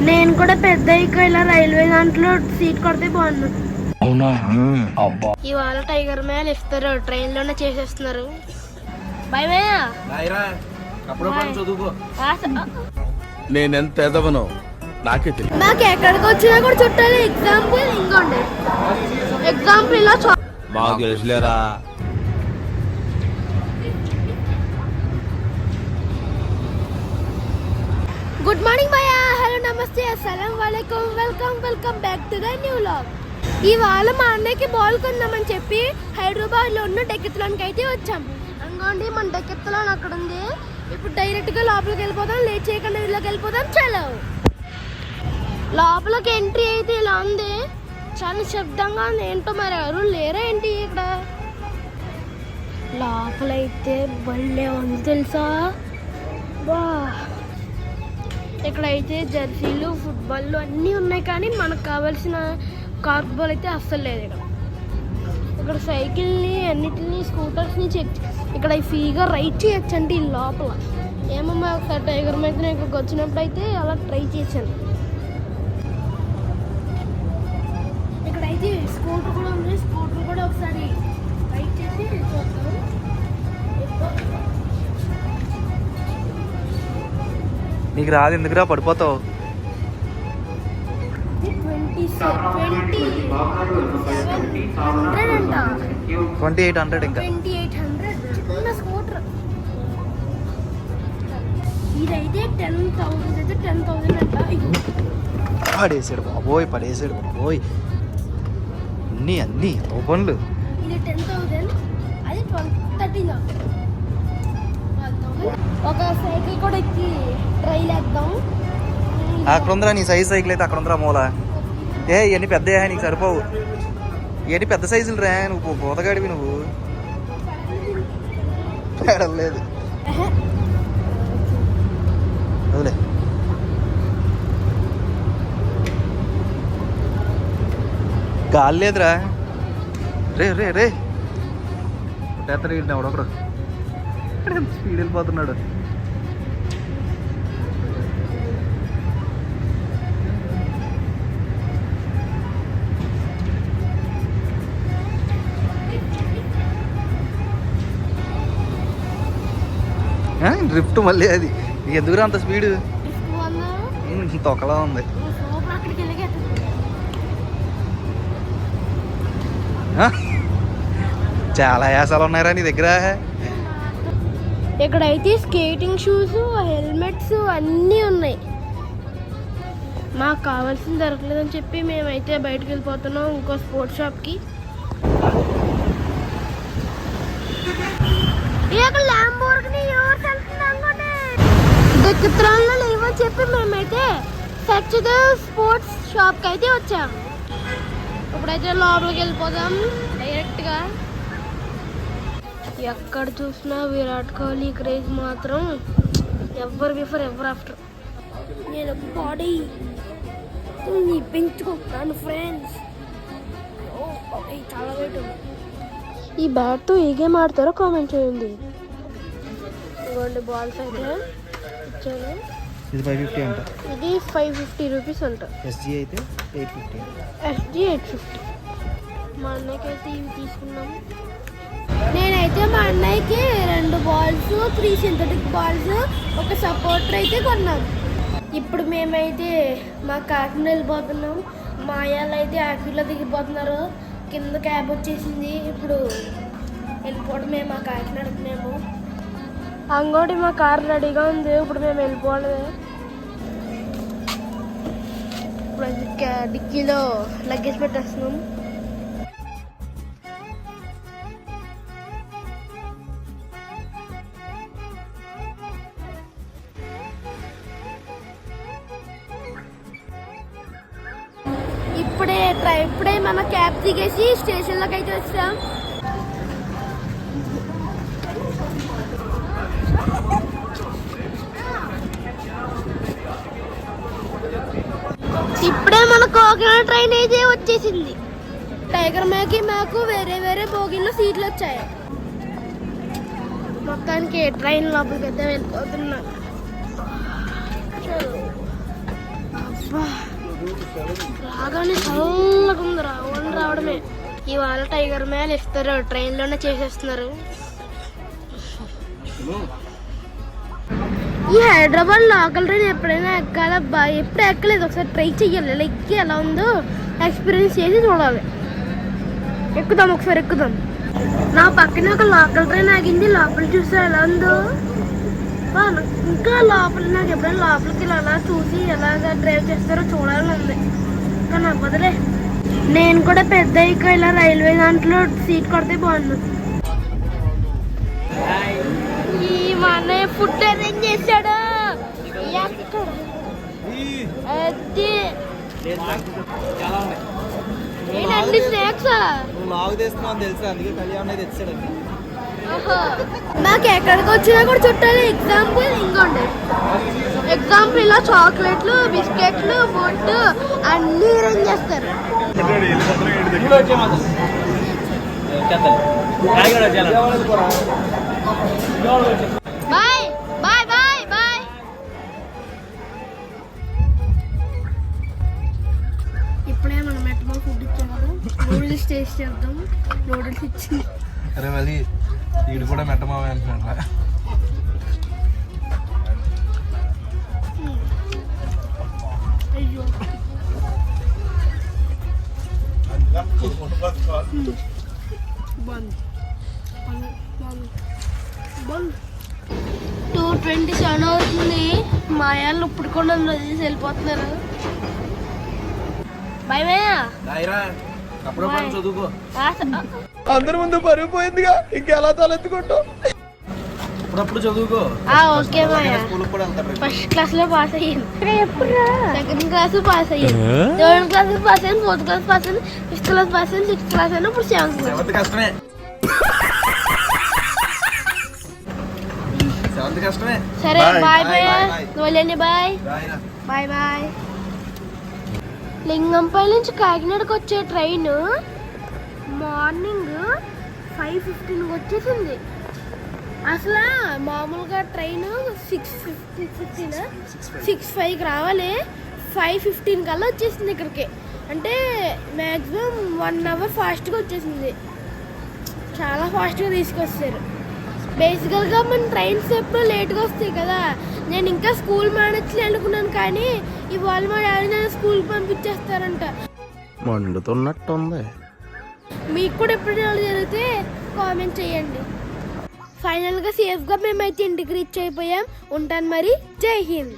నేను కూడా పెద్ద ఇలా రైల్వే దాంట్లో సీట్ కొడితే అబ్బా. ఇవాళ టైగర్ మేల్ ఇస్తారు ట్రైన్లోనే చేసేస్తున్నారు ఆస- నేనెంత ఎదవనో నాకే తెలియదు మాకు ఎక్కడికి వచ్చినా కూడా చుట్టాలి ఎగ్జాంపుల్ ఇంకోండి. ఎగ్జాంపుల్ ఇలా మాకు తెలుసులేరా? గుడ్ మార్నింగ్ భయ్యా నమస్తే అస్సలం వాలేకుమ్ welcome welcome back to the new vlog ఇవాళ మా అన్నయ్యకి బాల్ కొందామని చెప్పి హైదరాబాద్లో ఉన్న డెకెత్లానికి అయితే వచ్చాం. అంగోండి మన డెకెత్లాన్ అక్కడ ఉంది ఇప్పుడు డైరెక్ట్గా లోపలికి వెళ్ళిపోదాం లేట్ చేయకుండా ఇళ్ళకి వెళ్ళిపోదాం చలో. లోపలికి ఎంట్రీ అయితే ఇలా ఉంది. చాలా శబ్దంగా ఉంది. ఏంటో మరి ఎవరు లేరా ఏంటి ఇక్కడ? లోపలైతే భలే ఉంది తెలుసా? బా ఇక్కడైతే జెర్సీలు ఫుట్బాల్ అన్నీ ఉన్నాయి కానీ మనకు కావాల్సిన కార్క్ బాల్ అయితే అస్సలు లేదు ఇక్కడ. ఇక్కడ సైకిల్ని అన్నిటిని స్కూటర్స్ని చెక్ ఇక్కడ ఫ్రీగా రైడ్ చేయొచ్చు అంటే ఈ లోపల. ఏమమ్మా ఒకసారి టైగర్ మీద నేను ఇక్కడికి వచ్చినప్పుడు అయితే అలా ట్రై చేశాను. ఇక్కడైతే స్కూటర్ నీకు రాదు ఎందుకురా పడిపోతావు? ట్వంటీ ఎయిట్ హండ్రెడ్ ఇంకా. పడేసాడు బాబోయ్ పడేసాడు బాబోయ్. అన్నీ అన్నీ ఓపెన్లు ఇది టెన్ థౌసండ్ ఒక సైకిల్ కూడా ఎక్కి ట్రైల్ వేద్దాం. అక్కడ ఉందిరా నీ సైజ్ సైకిల్ అయితే అక్కడ ఉందిరా మూల. ఏ ఇవన్నీ పెద్ద నీకు సరిపోవు. ఇవన్నీ పెద్ద సైజులు రా నువ్వు బోతగాడివి నువ్వు. లేదు వదిలే. గాలి లేదురా. రే రే రే. ఎత్తడు ఎవడొకడు స్పీడ్ వెళ్ళిపోతున్నాడు? డ్రిఫ్ట్ మళ్ళీ అది. నీకు ఎందుకురా అంత స్పీడ్ తొక్కలా ఉంది? చాలా యాసాలు ఉన్నాయరా నీ దగ్గర. ఇక్కడైతే స్కేటింగ్ షూస్ హెల్మెట్స్ అన్నీ ఉన్నాయి. మాకు కావాల్సింది దొరకలేదని చెప్పి మేమైతే బయటకు వెళ్ళిపోతున్నాం ఇంకో స్పోర్ట్స్ షాప్కి. ఇక్కడ లేవని చెప్పి మేమైతే సచ్చిద స్పోర్ట్స్ షాప్కి అయితే వచ్చాం. ఇప్పుడైతే లోపలికి వెళ్ళిపోదాం డైరెక్ట్గా. ఎక్కడ చూసినా విరాట్ కోహ్లీ క్రేజ్ మాత్రం ఎవర్ బిఫోర్ ఎవర్ ఆఫ్టర్ నేను బాడీ పెంచుకుంటాను ఫ్రెండ్స్ చాలా వెయిట్ ఈ బ్యాట్తో ఏ గేమ్ ఆడతారో కామెంట్ చేయండి. ఇవ్వండి బాల్స్ అయితే ఇచ్చాను ఇది ఫైవ్ ఫిఫ్టీ అంట. ఇది ఫైవ్ ఫిఫ్టీ రూపీస్ అంట. ఎస్జీ అయితే eight fifty SG eight fifty మా ఇవి తీసుకున్నాము నేనైతే మా అన్నయ్యకి రెండు బాల్స్ త్రీ సింథటిక్ బాల్స్ ఒక సపోర్టర్ అయితే కొన్నాం. ఇప్పుడు మేమైతే మా కాకినాడ వెళ్ళిపోతున్నాం. మా అయ్యాలు అయితే యాక్టివ్లో దిగిపోతున్నారు. కింద క్యాబ్ వచ్చేసింది. ఇప్పుడు వెళ్ళిపోవడం మేము మా కాకినాడకి మేము. అంగోటి మా కార్ రెడీగా ఉంది. ఇప్పుడు మేము వెళ్ళిపోవడమే. ఇప్పుడు డిక్కీలో లగేజ్ పెట్టేస్తున్నాం. ఇప్పుడే ట్రై ఇప్పుడే మన క్యాబ్ దిగేసి స్టేషన్లోకి అయితే వచ్చాం. ఇప్పుడే మన కోకినాడ ట్రైన్ అయితే వచ్చేసింది. టైగర్ మేకి మాకు వేరే వేరే బోగిల్లో సీట్లు వచ్చాయి. మొత్తానికి ట్రైన్ లోపలికి అయితే వెళ్ళిపోతున్నా. అబ్బా. రాగానే చల్లగా ఉంది రావడం రావడమే. ఇవాళ టైగర్ మేల్ ఇస్తారు. ట్రైన్లోనే చేసేస్తున్నారు. ఈ హైదరాబాద్ లోకల్ ట్రైన్ ఎప్పుడైనా ఎక్కాలబ్బా. ఎప్పుడు ఎక్కలేదు. ఒకసారి ట్రై చెయ్యాలి. ఇలా ఎక్కి ఎలా ఉందో ఎక్స్పీరియన్స్ చేసి చూడాలి. ఎక్కుదాం ఒకసారి ఎక్కుదాం. నా పక్కన ఒక లోకల్ ట్రైన్ ఆగింది. లోపల చూస్తే ఎలా ఉందో? నాకు ఇంకా లోపల నాకు ఎప్పుడైనా లోపలికి అలా చూసి ఎలాగ డ్రైవ్ చేస్తారో చూడాలని ఉంది. కానీ అవ్వదులే. నేను కూడా పెద్ద ఇక ఇలా రైల్వే దాంట్లో సీట్ కొడితే బాగుండు. ఈ మా అన్నయ్య ఫుడ్ అరేంజ్ చేశాడు. అది. ఏంటండి స్నాక్స్ నువ్వు లాగు తెస్తున్నావు తెలుసా? అందుకే కళ్యాణ్ అయితే తెచ్చాడండి. మాకు ఎక్కడికి వచ్చినా కూడా చుట్టాలి. ఎగ్జాంపుల్ ఇంకోండి. ఎగ్జాంపుల్ ఇలా చాక్లెట్లు బిస్కెట్లు ఫుడ్ అన్నీ అరేంజ్ చేస్తారు. బాయ్ బాయ్ బాయ్ బాయ్ ఇప్పుడే మనం మెట్టమో ఫుడ్ ఇచ్చాము నూడిల్స్ టేస్ట్ చేద్దాం. నూడిల్స్ ఇచ్చింది అరే మళ్ళీ వీడు కూడా మెట్టమావే అంటున్నాడు బంద్ టూ ట్వంటీ సెవెన్ అవుతుంది. మా వాళ్ళు ఇప్పుడు కూడా వెళ్ళిపోతున్నారు. భయమేయా అప్పుడప్పుడు చదువుకో. అందరి ముందు పరుగు పోయిందిగా ఇంకెలా తలెత్తుకుంటావు అప్పుడప్పుడు చదువుకో. ఓకే ఫస్ట్ క్లాస్లో పాస్ అయ్యాను సెకండ్ క్లాస్ పాస్ అయ్యాను థర్డ్ క్లాస్ పాస్ అయ్యాను ఫోర్త్ క్లాస్ పాస్ అయ్యాను ఫిఫ్త్ క్లాస్ పాస్ అయ్యాను సిక్స్త్ క్లాస్ అయినా ఇప్పుడు సెవెంత్ క్లాస్ సెవెంత్ కష్టమే. సెవెంత్ కష్టమే. సరే. బాయ్ బాయ్ బాయ్ దాయిరా బాయ్ బాయ్ లింగంపల్లి నుంచి కాకినాడకి వచ్చే ట్రైన్ మార్నింగ్ ఫైవ్ ఫిఫ్టీన్కి వచ్చేసింది. అసలు మామూలుగా train six fifty fifteen six ఫైవ్కి రావాలి. ఫైవ్ ఫిఫ్టీన్ కల్లా వచ్చేసింది ఇక్కడికి. అంటే మ్యాక్సిమం వన్ అవర్ ఫాస్ట్గా వచ్చేసింది. చాలా ఫాస్ట్గా తీసుకొస్తారు బేసికల్గా మన ట్రైన్స్ ఎప్పుడు లేట్గా వస్తాయి కదా. నేను ఇంకా స్కూల్ మేనేజ్ అనుకున్నాను కానీ ఇవాళ మా డాడీ నన్ను స్కూల్ పంపించేస్తారంట. మండుతున్నట్టుంది. మీకు కూడా ఎప్పుడైనా జరిగితే కామెంట్ చేయండి. ఫైనల్గా సేఫ్గా మేమైతే ఇంటికి రీచ్ అయిపోయాం. ఉంటాను మరి. జై హింద్.